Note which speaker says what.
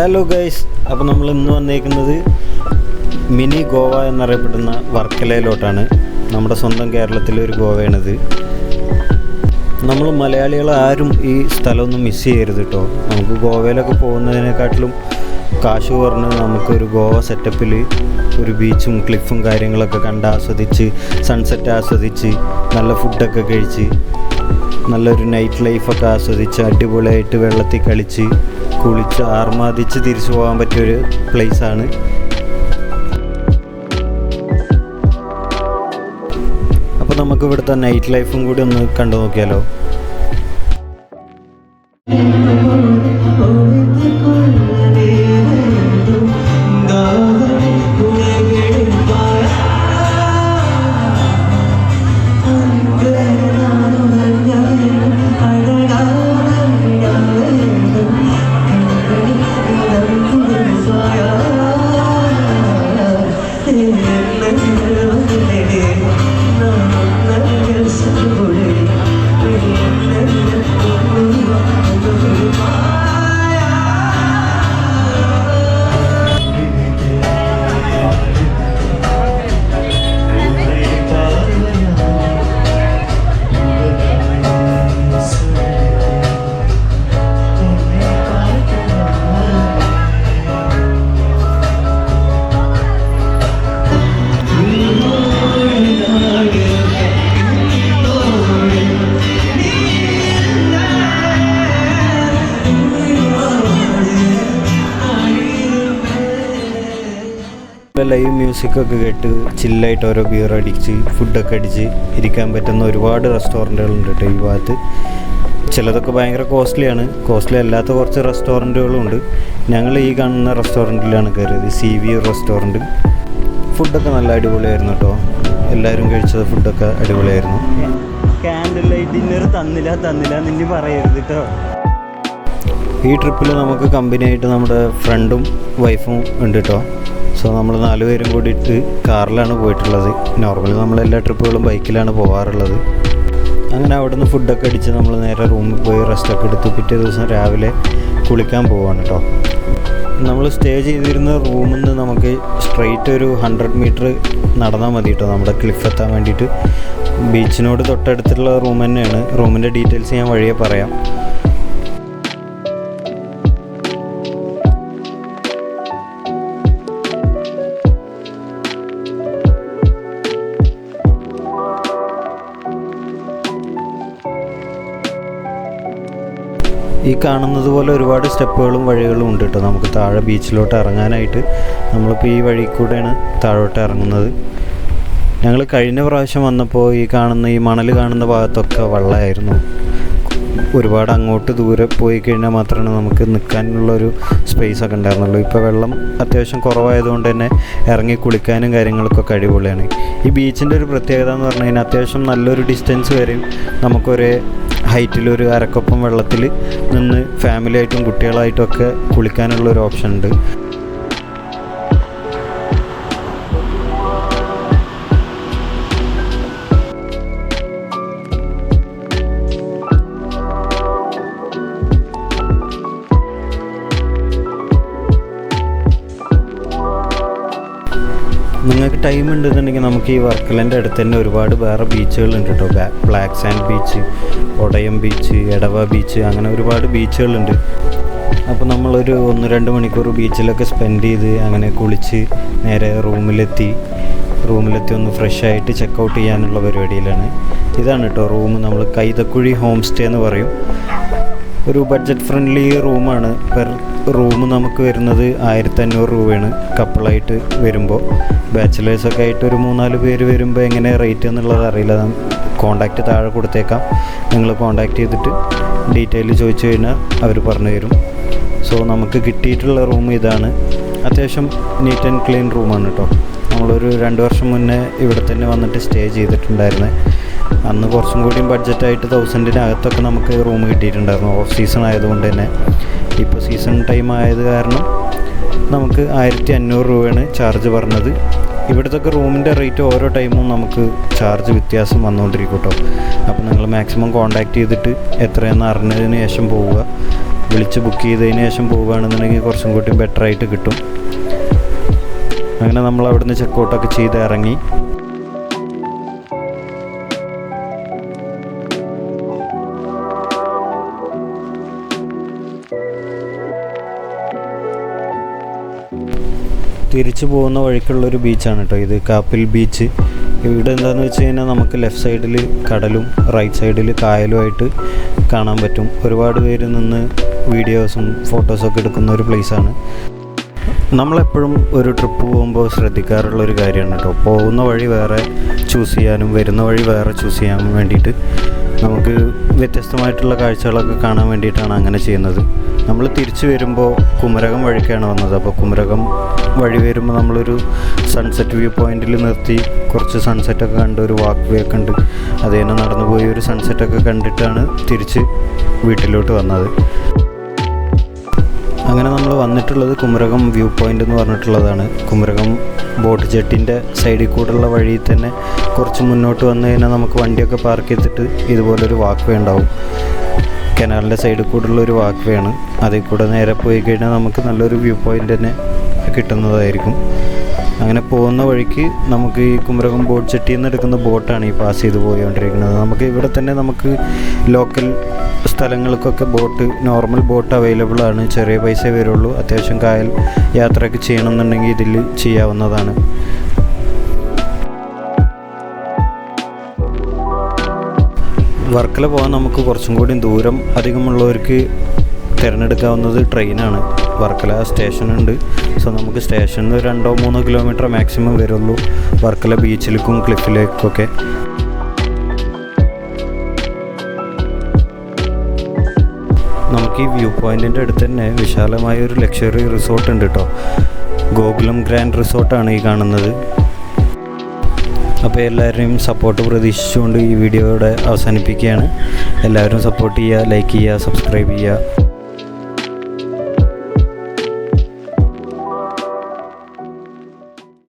Speaker 1: Hello guys അപ്പോൾ നമ്മൾ ഇന്ന് വന്നേക്കുന്നത് മിനി ഗോവ എന്നറിയപ്പെടുന്ന വർക്കലയിലോട്ടാണ്. നമ്മുടെ സ്വന്തം കേരളത്തിലെ ഒരു ഗോവയാണിത്. നമ്മൾ മലയാളികൾ ആരും ഈ സ്ഥലമൊന്നും മിസ് ചെയ്യരുത് കേട്ടോ നമുക്ക് ഗോവയിലൊക്കെ പോകുന്നതിനെക്കാട്ടിലും കാശ് പറഞ്ഞ് നമുക്കൊരു ഗോവ സെറ്റപ്പിൽ ഒരു ബീച്ചും ക്ലിഫും കാര്യങ്ങളൊക്കെ കണ്ട് ആസ്വദിച്ച് സൺസെറ്റ് ആസ്വദിച്ച് നല്ല ഫുഡൊക്കെ കഴിച്ച് നല്ലൊരു നൈറ്റ് ലൈഫൊക്കെ ആസ്വദിച്ച് അടിപൊളിയായിട്ട് വെള്ളത്തിൽ കളിച്ച് കുളിച്ച് ആർമാദിച്ച് തിരിച്ചു പോകാൻ പറ്റിയൊരു പ്ലേസാണ് അപ്പോൾ നമുക്ക് ഇവിടുത്തെ നൈറ്റ് ലൈഫും കൂടി ഒന്ന് കണ്ടു നോക്കിയാലോ ലൈവ് മ്യൂസിക്കൊക്കെ കേട്ട് ചില്ലായിട്ട് ഓരോ ബിയർ അടിച്ച് ഫുഡൊക്കെ അടിച്ച് ഇരിക്കാൻ പറ്റുന്ന ഒരുപാട് റെസ്റ്റോറന്റുകളുണ്ട് കേട്ടോ ഈ ഭാഗത്ത്. ചിലതൊക്കെ ഭയങ്കര കോസ്റ്റ്ലിയാണ് കോസ്റ്റ്ലി അല്ലാത്ത കുറച്ച് റെസ്റ്റോറന്റുകളും ഉണ്ട് ഞങ്ങൾ ഈ കാണുന്ന റെസ്റ്റോറന്റിലാണ് കയറിയത്. സി വി റെസ്റ്റോറന്റ് ഫുഡൊക്കെ നല്ല അടിപൊളിയായിരുന്നു കേട്ടോ എല്ലാവരും കഴിച്ചത് ഫുഡൊക്കെ അടിപൊളിയായിരുന്നു. ക്യാൻഡിൽ ലൈറ്റ് ഡിന്നർ തന്നില്ല തന്നില്ല നിന്നെ പറയരുത് കേട്ടോ ഈ ട്രിപ്പിൽ നമുക്ക് കമ്പനിയായിട്ട് നമ്മുടെ ഫ്രണ്ടും വൈഫും ഉണ്ട് കേട്ടോ സോ നമ്മൾ നാല് പേരും കൂടിയിട്ട് കാറിലാണ് പോയിട്ടുള്ളത്. നോർമലി നമ്മൾ എല്ലാ ട്രിപ്പുകളും ബൈക്കിലാണ് പോകാറുള്ളത് അങ്ങനെ അവിടുന്ന് ഫുഡൊക്കെ അടിച്ച് നമ്മൾ നേരെ റൂമിൽ പോയി റെസ്റ്റൊക്കെ എടുത്ത് പിറ്റേ ദിവസം രാവിലെ കുളിക്കാൻ പോവാണ് കേട്ടോ നമ്മൾ സ്റ്റേ ചെയ്തിരുന്ന റൂമിൽ നിന്ന് നമുക്ക് സ്ട്രെയിറ്റ് ഒരു ഹൺഡ്രഡ് മീറ്റർ നടന്നാൽ മതി കേട്ടോ നമ്മുടെ ക്ലിഫ് എത്താൻ വേണ്ടിയിട്ട്. ബീച്ചിനോട് തൊട്ടടുത്തുള്ള റൂം തന്നെയാണ്. റൂമിന്റെ ഡീറ്റെയിൽസ് ഞാൻ വഴിയെ പറയാം. ഈ കാണുന്നത് പോലെ ഒരുപാട് സ്റ്റെപ്പുകളും വഴികളും ഉണ്ട് കേട്ടോ. നമുക്ക് താഴെ ബീച്ചിലോട്ട് ഇറങ്ങാനായിട്ട് നമ്മളിപ്പോൾ ഈ വഴി കൂടെയാണ് താഴോട്ട് ഇറങ്ങുന്നത്. ഞങ്ങൾ കഴിഞ്ഞ പ്രാവശ്യം വന്നപ്പോൾ ഈ കാണുന്ന ഈ മണൽ കാണുന്ന ഭാഗത്തൊക്കെ വെള്ളമായിരുന്നു. ഒരുപാട് അങ്ങോട്ട് ദൂരെ പോയി കഴിഞ്ഞാൽ മാത്രമേ നമുക്ക് നിൽക്കാനുള്ളൊരു സ്പേസ് ഒക്കെ ഉണ്ടായിരുന്നുള്ളൂ. ഇപ്പോൾ വെള്ളം അത്യാവശ്യം കുറവായതുകൊണ്ട് തന്നെ ഇറങ്ങി കുളിക്കാനും കാര്യങ്ങൾക്കൊക്കെ അടിപൊളിയാണ്. ഈ ബീച്ചിന്റെ ഒരു പ്രത്യേകത എന്ന് പറഞ്ഞു കഴിഞ്ഞാൽ അത്യാവശ്യം നല്ലൊരു ഡിസ്റ്റൻസ് വരെയും നമുക്കൊരേ ഹൈറ്റിൽ ഒരു അരക്കൊപ്പം വെള്ളത്തിൽ നിന്ന് ഫാമിലിയായിട്ടും കുട്ടികളായിട്ടും ഒക്കെ കുളിക്കാനുള്ള ഒരു ഓപ്ഷൻ ഉണ്ട്. നിങ്ങൾക്ക് ടൈം ഉണ്ടെന്നുണ്ടെങ്കിൽ നമുക്ക് ഈ വർക്കലന്റെ അടുത്ത് തന്നെ ഒരുപാട് വേറെ ബീച്ചുകളുണ്ട് കേട്ടോ black sand beach Odayam beach Edava beach അങ്ങനെ ഒരുപാട് ബീച്ചുകളുണ്ട് അപ്പോൾ നമ്മളൊരു ഒന്ന് രണ്ട് മണിക്കൂർ ബീച്ചിലൊക്കെ സ്പെൻഡ് ചെയ്ത് അങ്ങനെ കുളിച്ച് നേരെ റൂമിലെത്തി. റൂമിലെത്തി ഒന്ന് ഫ്രഷ് ആയിട്ട് ചെക്ക് ഔട്ട് ചെയ്യാനുള്ള പരിപാടിയിലാണ്. ഇതാണ് കേട്ടോ റൂം. നമ്മൾ കൈതക്കുഴി ഹോം സ്റ്റേ എന്ന് പറയും. ഒരു ബഡ്ജറ്റ് ഫ്രണ്ട്ലി റൂമാണ് പെർ റൂം നമുക്ക് വരുന്നത് ആയിരത്തി അഞ്ഞൂറ് രൂപയാണ് കപ്പിളായിട്ട് വരുമ്പോൾ ബാച്ചിലേഴ്സൊക്കെ ആയിട്ട് ഒരു മൂന്നാൽ പേര് വരുമ്പോൾ എങ്ങനെ റേറ്റ് എന്നുള്ളത് അറിയില്ല. കോണ്ടാക്റ്റ് താഴെ കൊടുത്തേക്കാം. നിങ്ങൾ കോണ്ടാക്ട് ചെയ്തിട്ട് ഡീറ്റെയിൽ ചോദിച്ചു കഴിഞ്ഞാൽ അവർ പറഞ്ഞു തരും. സോ നമുക്ക് കിട്ടിയിട്ടുള്ള റൂം ഇതാണ്. അത്യാവശ്യം നീറ്റ് ആൻഡ് ക്ലീൻ റൂമാണ് കേട്ടോ നമ്മളൊരു രണ്ട് വർഷം മുന്നേ ഇവിടെ തന്നെ വന്നിട്ട് സ്റ്റേ ചെയ്തിട്ടുണ്ടായിരുന്നു. അന്ന് കുറച്ചും കൂടിയും ബഡ്ജറ്റായിട്ട് തൗസൻഡിനകത്തൊക്കെ നമുക്ക് റൂം കിട്ടിയിട്ടുണ്ടായിരുന്നു. ഓഫ് സീസൺ ആയതുകൊണ്ട് തന്നെ. ഇപ്പോൾ സീസൺ ടൈം ആയത് കാരണം നമുക്ക് ആയിരത്തി അഞ്ഞൂറ് രൂപയാണ് ചാർജ് പറഞ്ഞത്. ഇവിടുത്തെ റൂമിന്റെ റേറ്റ് ഓരോ ടൈമും നമുക്ക് ചാർജ് വ്യത്യാസം വന്നുകൊണ്ടിരിക്കും കേട്ടോ അപ്പോൾ നിങ്ങൾ മാക്സിമം കോൺടാക്റ്റ് ചെയ്തിട്ട് എത്രയെന്ന് അറിഞ്ഞതിന് ശേഷം പോവുക. വിളിച്ച് ബുക്ക് ചെയ്തതിന് ശേഷം പോവുകയാണെന്നുണ്ടെങ്കിൽ കുറച്ചും കൂടി ബെറ്ററായിട്ട് കിട്ടും. അങ്ങനെ നമ്മൾ അവിടുന്ന് ചെക്കൗട്ടൊക്കെ ചെയ്ത് ഇറങ്ങി. തിരിച്ചു പോകുന്ന വഴിക്കുള്ളൊരു ബീച്ചാണ് കേട്ടോ ഇത് കാപ്പിൽ ബീച്ച് ഇവിടെ എന്താണെന്ന് വെച്ച് കഴിഞ്ഞാൽ നമുക്ക് ലെഫ്റ്റ് സൈഡിൽ കടലും റൈറ്റ് സൈഡിൽ കായലുമായിട്ട് കാണാൻ പറ്റും. ഒരുപാട് പേര് നിന്ന് വീഡിയോസും ഫോട്ടോസൊക്കെ എടുക്കുന്ന ഒരു പ്ലേസാണ് നമ്മളെപ്പോഴും ഒരു ട്രിപ്പ് പോകുമ്പോൾ ശ്രദ്ധിക്കാറുള്ള ഒരു കാര്യമാണ് കേട്ടോ. പോകുന്ന വഴി വേറെ ചൂസ് ചെയ്യാനും വരുന്ന വഴി വേറെ ചൂസ് ചെയ്യാനും വേണ്ടിയിട്ട് നമുക്ക് വ്യത്യസ്തമായിട്ടുള്ള കാഴ്ചകളൊക്കെ കാണാൻ വേണ്ടിയിട്ടാണ് അങ്ങനെ ചെയ്യുന്നത്. നമ്മൾ തിരിച്ചു വരുമ്പോൾ കുമരകം വഴിക്കാണ് വന്നത്. അപ്പോൾ കുമരകം വഴി വരുമ്പോൾ നമ്മളൊരു സൺസെറ്റ് വ്യൂ പോയിന്റിൽ നിർത്തി കുറച്ച് സൺസെറ്റൊക്കെ കണ്ട് ഒരു വാക്ക് വേ ഒക്കെ ഉണ്ട് അത് തന്നെ നടന്നു പോയി ഒരു സൺസെറ്റൊക്കെ കണ്ടിട്ടാണ് തിരിച്ച് വീട്ടിലോട്ട് വന്നത്. അങ്ങനെ നമ്മൾ വന്നിട്ടുള്ളത് കുമരകം വ്യൂ പോയിന്റ് എന്ന് പറഞ്ഞിട്ടുള്ളതാണ്. കുമരകം ബോട്ട് ജെട്ടിന്റെ സൈഡിൽ കൂടെയുള്ള വഴിയിൽ തന്നെ കുറച്ച് മുന്നോട്ട് വന്നു കഴിഞ്ഞാൽ നമുക്ക് വണ്ടിയൊക്കെ പാർക്ക് ചെയ്തിട്ട് ഇതുപോലൊരു വാക്ക് വേ ഉണ്ടാവും. കനാലിന്റെ സൈഡിൽ കൂടെയുള്ള ഒരു വാക്ക് വേ ആണ്. അതിൽ കൂടെ നേരെ പോയി കഴിഞ്ഞാൽ നമുക്ക് നല്ലൊരു വ്യൂ പോയിന്റ് തന്നെ കിട്ടുന്നതായിരിക്കും. അങ്ങനെ പോകുന്ന വഴിക്ക് നമുക്ക് ഈ കുമരകം ബോട്ട് ചെട്ടിയിൽ നിന്ന് എടുക്കുന്ന ബോട്ടാണ് ഈ പാസ് ചെയ്ത് പോയിക്കൊണ്ടിരിക്കുന്നത് നമുക്ക് ഇവിടെ തന്നെ നമുക്ക് ലോക്കൽ സ്ഥലങ്ങൾക്കൊക്കെ ബോട്ട് നോർമൽ ബോട്ട് അവൈലബിൾ ആണ്. ചെറിയ പൈസ വരുള്ളൂ. അത്യാവശ്യം കായൽ യാത്രയൊക്കെ ചെയ്യണമെന്നുണ്ടെങ്കിൽ ഇതിൽ ചെയ്യാവുന്നതാണ്. വർക്കല പോകാൻ നമുക്ക് കുറച്ചും കൂടി ദൂരം അധികമുള്ളവർക്ക് തിരഞ്ഞെടുക്കാവുന്നത് ട്രെയിനാണ്. വർക്കല സ്റ്റേഷനുണ്ട്. സോ നമുക്ക് സ്റ്റേഷനിൽ നിന്ന് രണ്ടോ മൂന്നോ കിലോമീറ്റർ മാക്സിമം വരുള്ളൂ. വർക്കല ബീച്ചിലേക്കും ക്ലിഫിലേക്കൊക്കെ. നമുക്ക് ഈ വ്യൂ പോയിന്റിന്റെ അടുത്ത് തന്നെ വിശാലമായ ഒരു ലക്ഷറി റിസോർട്ട് ഉണ്ട് കേട്ടോ ഗോകുലം ഗ്രാൻഡ് റിസോർട്ടാണ് ഈ കാണുന്നത്. അപ്പോൾ എല്ലാവരെയും സപ്പോർട്ട് പ്രതീക്ഷിച്ചുകൊണ്ട് ഈ വീഡിയോയുടെ അവസാനിപ്പിക്കുകയാണ്. എല്ലാവരും സപ്പോർട്ട് ചെയ്യുക ലൈക്ക് ചെയ്യുക സബ്സ്ക്രൈബ് ചെയ്യുക.